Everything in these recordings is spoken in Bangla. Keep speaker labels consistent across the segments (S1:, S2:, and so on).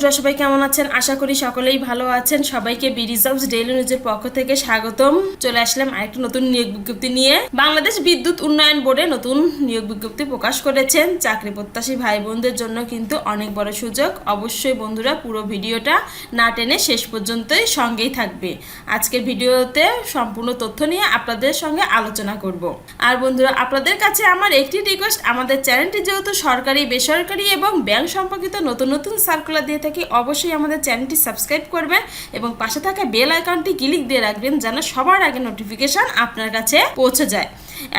S1: বন্ধুরা, সবাই কেমন আছেন? আশা করি সকলেই ভালো আছেন। সবাইকে বি ডেইলি নিউজের পক্ষ থেকে স্বাগতম। চলে আসলাম আরেকটা নতুন নিয়োগ বিজ্ঞপ্তি নিয়ে। বাংলাদেশ বিদ্যুৎ উন্নয়ন বোর্ডে নতুন নিয়োগ বিজ্ঞপ্তি প্রকাশ করেছেন। চাকরি প্রত্যাশী ভাই বোনদের জন্য কিন্তু অনেক বড় সুযোগ। অবশ্যই বন্ধুরা, পুরো ভিডিওটা না টেনে শেষ পর্যন্তই সঙ্গেই থাকবে। আজকের ভিডিওতে সম্পূর্ণ তথ্য নিয়ে আপনাদের সঙ্গে আলোচনা করব। আর বন্ধুরা, আপনাদের কাছে আমার একটি রিকোয়েস্ট আমাদের চ্যানেলটি যেহেতু সরকারি, বেসরকারি এবং ব্যাংক সম্পর্কিত নতুন নতুন সার্কুলার দিয়ে থাকি অবশ্যই আমাদের চ্যানেলটি সাবস্ক্রাইব করবেন এবং পাশে থাকা বেল আইকনটি ক্লিক দিয়ে রাখবেন যেন সবার আগে নোটিফিকেশন আপনার কাছে পৌঁছে যায়।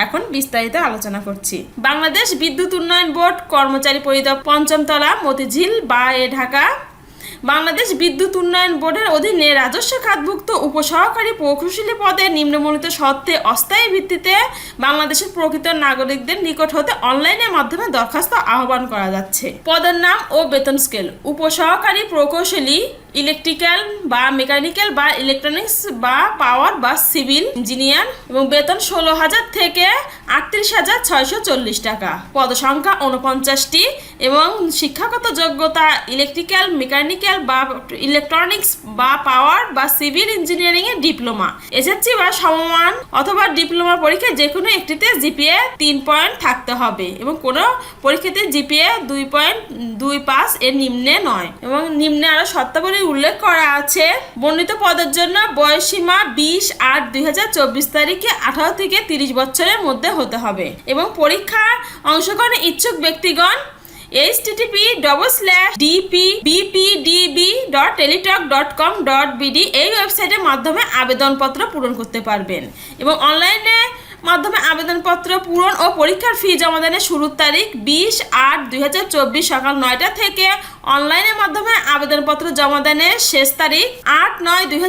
S1: এখন বিস্তারিত আলোচনা করছি। বাংলাদেশ বিদ্যুৎ উন্নয়ন বোর্ড কর্মচারী পরিদপ্তর পঞ্চমতলা মতিঝিল বা এ ঢাকা বাংলাদেশ বিদ্যুৎ উন্নয়ন বোর্ডের অধীনে রাজস্ব খাতভুক্ত উপসহকারী প্রকৌশলী পদে নিম্নমূলিত সত্ত্বে অস্থায়ী ভিত্তিতে বাংলাদেশের প্রকৃত নাগরিকদের নিকট হতে অনলাইনের মাধ্যমে দরখাস্ত আহ্বান করা যাচ্ছে। পদের নাম ও বেতন স্কেল। উপসহকারী প্রকৌশলী, ইলেকট্রিক্যাল বা মেকানিক্যাল বা ইলেকট্রনিক্স বা পাওয়ার বা সিভিল ইঞ্জিনিয়ার এবং বেতন ষোলো হাজার থেকে আটত্রিশ হাজার ছয়শো চল্লিশ টাকা। পদসংখ্যা উনপঞ্চাশটি এবং শিক্ষাগত যোগ্যতা ইলেকট্রিক্যাল, মেকানিক্যাল বা ইলেকট্রনিক্স বা পাওয়ার বা সিভিল ইঞ্জিনিয়ারিং এর ডিপ্লোমা। এসএসসি বা সমমান অথবা ডিপ্লোমা পরীক্ষায় যে কোনো একটিতে জিপিএ তিন পয়েন্ট থাকতে হবে এবং কোনো পরীক্ষাতে জিপিএ দুই পয়েন্ট দুই পাস এর নিম্নে নয়। এবং নিম্নে আরও শর্তাবলী উল্লেখ করা আছে, বর্ণিত পদের জন্য বয়সীমা বিশ আট দুই তারিখে আঠারো থেকে তিরিশ বছরের মধ্যে হতে হবে। এবং পরীক্ষার অংশগ্রহণে ইচ্ছুক ব্যক্তিগণ HTTP double dot Teletalk dot com dot এই ওয়েবসাইটের মাধ্যমে আবেদনপত্র পূরণ করতে পারবেন এবং অনলাইনে মাধ্যমে আবেদনপত্র পূরণ ও পরীক্ষার ফি জমা দানের শুরুর তারিখ বিশ আট দুই সকাল নয়টা থেকে অনলাইনের মাধ্যমে আবেদনপত্র জমা দানের শেষ তারিখ আট নয় দুই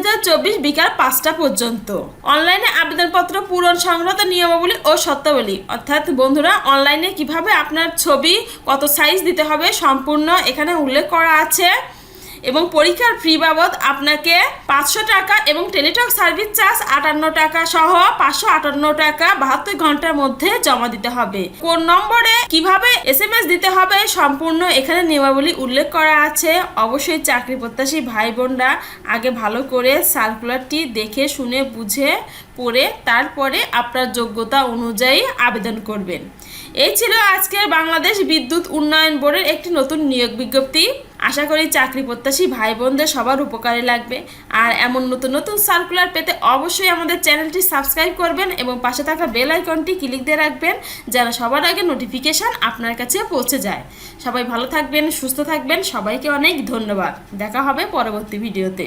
S1: বিকাল পাঁচটা পর্যন্ত। অনলাইনে আবেদনপত্র পূরণ সংক্রান্ত নিয়মাবলী ও শর্তাবলী অর্থাৎ বন্ধুরা, অনলাইনে কীভাবে আপনার ছবি, কত সাইজ দিতে হবে সম্পূর্ণ এখানে উল্লেখ করা আছে। এবং পরীক্ষার ফি বাবদ আপনাকে পাঁচশো টাকা এবং টেলিটক সার্ভিস চার্জ আটান্ন টাকা সহ পাঁচশো আটান্ন টাকা বাহাত্তর ঘণ্টার মধ্যে জমা দিতে হবে। কোন নম্বরে কীভাবে এস এম এস দিতে হবে সম্পূর্ণ এখানে নিয়মাবলী উল্লেখ করা আছে। অবশ্যই চাকরি প্রত্যাশী ভাই বোনরা আগে ভালো করে সার্কুলারটি দেখে, শুনে, বুঝে, পড়ে, তারপরে আপনার যোগ্যতা অনুযায়ী আবেদন করবেন। এই ছিল আজকের বাংলাদেশ বিদ্যুৎ উন্নয়ন বোর্ডের একটি নতুন নিয়োগ বিজ্ঞপ্তি। আশা করি চাকরি প্রত্যাশী ভাই বোনদের সবার উপকারে লাগবে। আর এমন নতুন নতুন সার্কুলার পেতে অবশ্যই আমাদের চ্যানেলটি সাবস্ক্রাইব করবেন এবং পাশে থাকা বেল আইকনটি ক্লিক দিয়ে রাখবেন যেন সবার আগে নোটিফিকেশান আপনার কাছে পৌঁছে যায়। সবাই ভালো থাকবেন, সুস্থ থাকবেন, সবাইকে অনেক ধন্যবাদ। দেখা হবে পরবর্তী ভিডিওতে